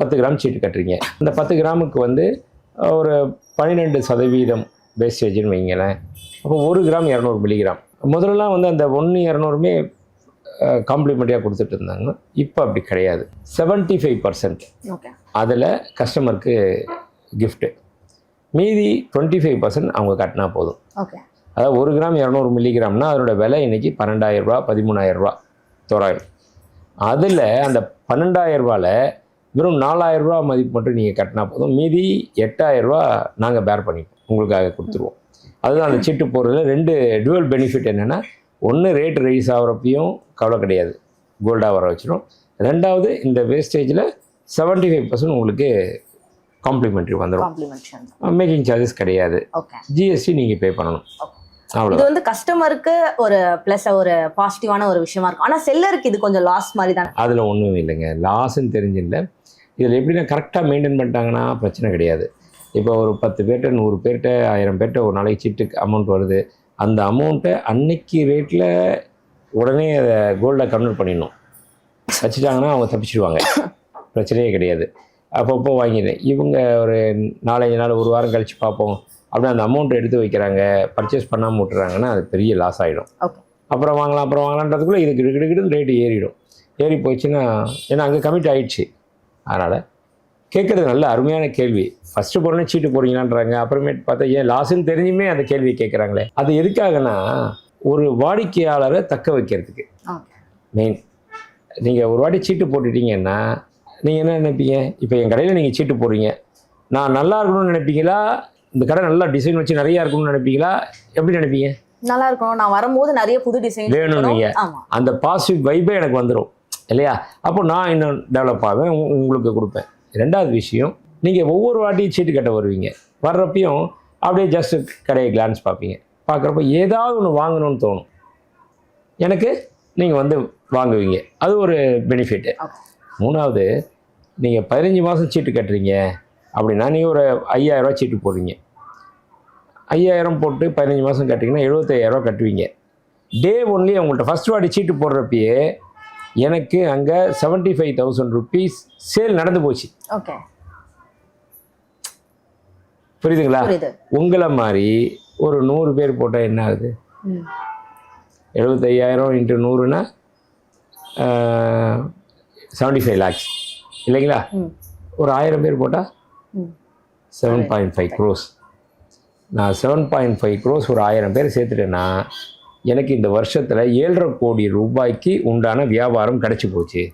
பத்து கிராம் சீட்டு கட்டுறீங்க. இந்த பத்து கிராமுக்கு வந்து ஒரு பன்னிரெண்டு சதவீதம் வேஸ்டேஜ்னு வைங்களேன். அப்போ ஒரு கிராம் இரநூறு மில்லிகிராம் முதல்லலாம் வந்து அந்த ஒன்று இரநூறுமே காம்ப்ளிமெண்ட்டாக கொடுத்துட்டு இருந்தாங்க இப்போ அப்படி கிடையாது. 75% ஃபைவ் பர்சன்ட் அதில் கஸ்டமருக்கு கிஃப்ட்டு மீதி டுவெண்ட்டி ஃபைவ் பர்சன்ட் அவங்க கட்டினா போதும். அதாவது ஒரு கிராம் இரநூறு மில்லிகிராம்னா அதனோட விலை இன்னைக்கு பன்னெண்டாயிரம் ரூபா பதிமூணாயிரம் ரூபா தோராயம். அதில் அந்த பன்னெண்டாயிரம் ரூபாயில் வெறும் நாலாயிரம் ரூபா மதிப்பு மட்டும் நீங்கள் கட்டினா போதும். மீதி எட்டாயிரம் ரூபா நாங்கள் பேர் பண்ணிப்போம். உங்களுக்காக கொடுத்துருவோம். அதுதான் அந்த சீட்டு போடுறதுல ரெண்டு டுவல் பெனிஃபிட் என்னென்னா ஒன்று ரேட் ரைஸ் ஆகிறப்பையும் கவலை கிடையாது. கோல்டாக வர வச்சிடும் ரெண்டாவது இந்த வேஸ்டேஜில் 75% ஃபைவ் பர்சன்ட் உங்களுக்கு காம்ப்ளிமெண்ட்ரி வந்துடும் மேக்கிங் சார்ஜஸ் கிடையாது. ஜிஎஸ்டி நீங்கள் பே பண்ணணும். இது வந்து கஸ்டமருக்கு ஒரு ப்ளஸ் ஒரு பாசிட்டிவான ஒரு விஷயமா இருக்கும். ஆனா செல்லருக்கு இது கொஞ்சம் லாஸ் மாதிரி தானே அதில் ஒன்றும் இல்லைங்க. லாஸ்ன்னு தெரிஞ்சில்ல. இதில் எப்படின்னா கரெக்டாக மெயின்டைன் பண்ணிட்டாங்கன்னா பிரச்சனை கிடையாது. இப்போ ஒரு பத்து பேர்கிட்ட நூறு பேர்கிட்ட ஆயிரம் பேர்கிட்ட ஒரு நாளைக்கு சீட்டுக்கு அமௌண்ட் வருது. அந்த அமௌண்ட்டை அன்னைக்கு ரேட்டில் உடனே அதை கோல்டை கன்வெர்ட் பண்ணிடணும். வச்சுட்டாங்கன்னா அவங்க தப்பிச்சிடுவாங்க பிரச்சனையே கிடையாது. அப்பப்போ வாங்கிடுறேன். இவங்க ஒரு நாலஞ்சு நாள் ஒரு வாரம் கழித்து பார்ப்போம். அப்படியே அந்த அமௌண்ட் எடுத்து வைக்கிறாங்க பர்ச்சேஸ் பண்ணாமல் விட்டுறாங்கன்னா அது பெரிய லாஸ் ஆகிடும் அப்புறம் வாங்கலாம் அப்புறம் வாங்கலான்றதுக்குள்ளே இது கிடு கிடு கிடுன்னு ரேட்டு ஏறிடும். ஏறி போச்சுன்னா ஏன்னா அங்கே கமிட் ஆயிடுச்சு. அதனால் கேட்குறது நல்ல அருமையான கேள்வி. ஃபஸ்ட்டு போடனே சீட்டு போடுறீங்களான்றாங்க. அப்புறமேட்டு பார்த்தா ஏன் லாஸ்ன்னு தெரிஞ்சுமே அந்த கேள்வி கேட்குறாங்களே. அது எதுக்காகனா ஒரு வாடிக்கையாளரை தக்க வைக்கிறதுக்கு. மெயின் நீங்கள் ஒரு வாட்டி சீட்டு போட்டுட்டீங்கன்னா நீங்கள் என்ன நினைப்பீங்க? இப்போ என் கடையில் நீங்கள் சீட்டு போடுறீங்க. நான் நல்லா இருக்கணும்னு நினைப்பீங்களா? இந்த கடை நல்லா டிசைன் வச்சு நிறையா இருக்கணும்னு நினைப்பீங்களா? எப்படி நினைப்பீங்க? நல்லா இருக்கும் நான் வரும்போது நிறைய புது டிசைன் வேணும் நீங்க. ஆமா. அந்த பாசிட்டிவ் வைப்பே எனக்கு வந்துடும் இல்லையா? அப்போ நான் இன்னும் டெவலப் ஆவேன். உங்களுக்கு கொடுப்பேன். ரெண்டாவது விஷயம் நீங்கள் ஒவ்வொரு வாட்டியும் சீட்டு கட்ட வருவீங்க. வர்றப்பையும் அப்படியே ஜஸ்ட் கடையை கிளான்ஸ் பார்ப்பீங்க. பார்க்குறப்ப ஏதாவது ஒன்று வாங்கணும்னு தோணும். எனக்கு நீங்கள் வந்து வாங்குவீங்க. அது ஒரு பெனிஃபிட்டு. மூணாவது நீங்கள் பதினஞ்சு மாதம் சீட்டு கட்டுறீங்க. அப்படின்னா நீங்கள் ஒரு ஐயாயிரரூவா சீட்டு போடுறீங்க ஐயாயிரம் போட்டு பதினஞ்சு மாதம் கட்டிங்கன்னா எழுபத்தையாயிரரூவா கட்டுவீங்க. டே ஒன்லி உங்கள்கிட்ட ஃபஸ்ட் வாட்டி சீட்டு போடுறப்பயே எனக்கு அங்கே seventy five thousand rupees sale நடந்து போச்சு. ஓகே புரியுதுங்களா? புரியுது. உங்களை மாதிரி ஒரு நூறு பேர் போட்டால் என்ன ஆகுது. எழுபத்தையாயிரம் இன்ட்டு நூறுனா செவன்ட்டி ஃபைவ் லேக்ஸ் இல்லைங்களா. ஒரு ஆயிரம் பேர் போட்டால். செவன் பாயிண்ட் ஃபைவ் க்ரோஸ் நான் செவன் பாயிண்ட் ஃபைவ் க்ரோஸ் ஒரு ஆயிரம் பேர் சேர்த்துட்டேன்னா எனக்கு இந்த வருஷத்தில் ஏழரை கோடி ரூபாய்க்கு உண்டான வியாபாரம் கிடச்சி போச்சு.